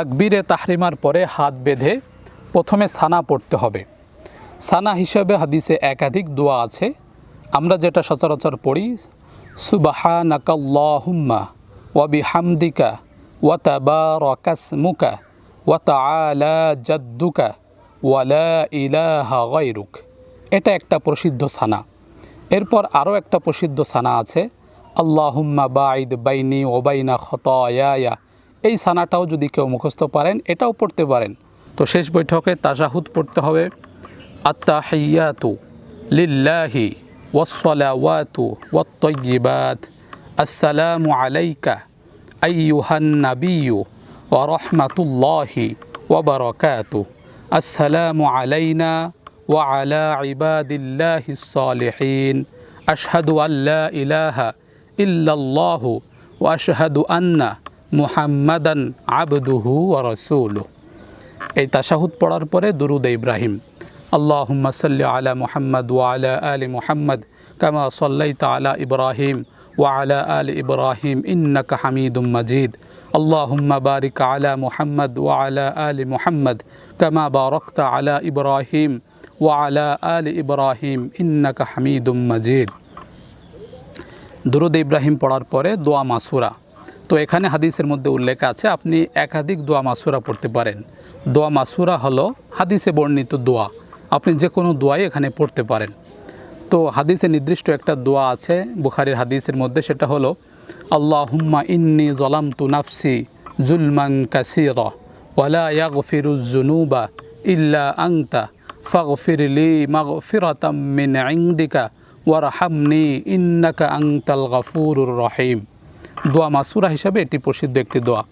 তাকবীরে তাহরিমার পরে হাত বেঁধে প্রথমে সানা পড়তে হবে। সানা হিসাবে হাদিসে একাধিক দোয়া আছে। আমরা যেটা সচরাচর পড়ি সুবাহা নাকাল্লাহুম্মা ওয়াবি হামদিকা ওয়াতাবা রকাসমুকা ওয়াতা আলা জাদ্দুকা ওয়ালা ইলাহা গাইরুক এটা একটা প্রসিদ্ধ সানা। এরপর আরও একটা প্রসিদ্ধ সানা আছে, আল্লাহুম্মা বাইদ বাইনি ওবাইনা খতয়া এই সানাটাও যদি কেউ মুখস্থ পারেন, এটাও পড়তে পারেন। তো শেষ বৈঠকে তাজাহুদ পড়তে হবে। আত্তাহিয়াতু লিল্লাহি ওয়াসসালাওয়াতু ওয়াত্তাইয়িবাত আসসালামু আলাইকা আইয়ুহান নাবিয়্যু ওয়া রাহমাতুল্লাহি ওয়া বারাকাতুহু আসসালামু আলাইনা ওয়া আলা ইবাদিল্লাহিস সালিহিন আশহাদু আল্লা ইলাহা ইল্লাল্লাহু ওয়া আশহাদু আন্না মুহাম্মাদান আবদুহু ওয়া রাসূলুহু এই তাশাহুদ পড়ার পরে দুরুদ ইব্রাহিম আল্লাহুম্মা সাল্লি আলা মুহাম্মদ ওয়া আলা আলি মুহাম্মদ কামা সাল্লাইতা আলা ইব্রাহিম ওয়া আলা আলি ইব্রাহিম ইন্নাকা হামিদুম মাজিদ اللهم بارك على محمد وعلى آل محمد كما باركت على إبراهيم وعلى آل إبراهيم إنك حميد مجيد দুরুদ ইব্রাহিম পড়ার পরে দোয়া মাসুরা তো এখানে হাদিসের মধ্যে উল্লেখ আছে, আপনি একাধিক দোয়া মাসুরা পড়তে পারেন। দোয়া মাসুরা হলো হাদিসে বর্ণিত দোয়া। আপনি যে কোনো দোয়াই এখানে পড়তে পারেন। তো হাদিসে নির্দিষ্ট একটা দোয়া আছে, বুখারির হাদিসের মধ্যে, সেটা হলো, আল্লাহুম্মা ইন্নি জলাম তু নাফসি জুলমান কাসির ওয়ালা ইয়াগফিরুজ জুনুবা ইল্লা আংতা ফাগফির লি মাগফিরাতাম মিন ইনদিকা ওয়ারহামনি ইন্নাকা আংতাল গাফুরুর রহিম। দোয়া মাসুরা হিসাবে এটি প্রসিদ্ধ একটি দোয়া।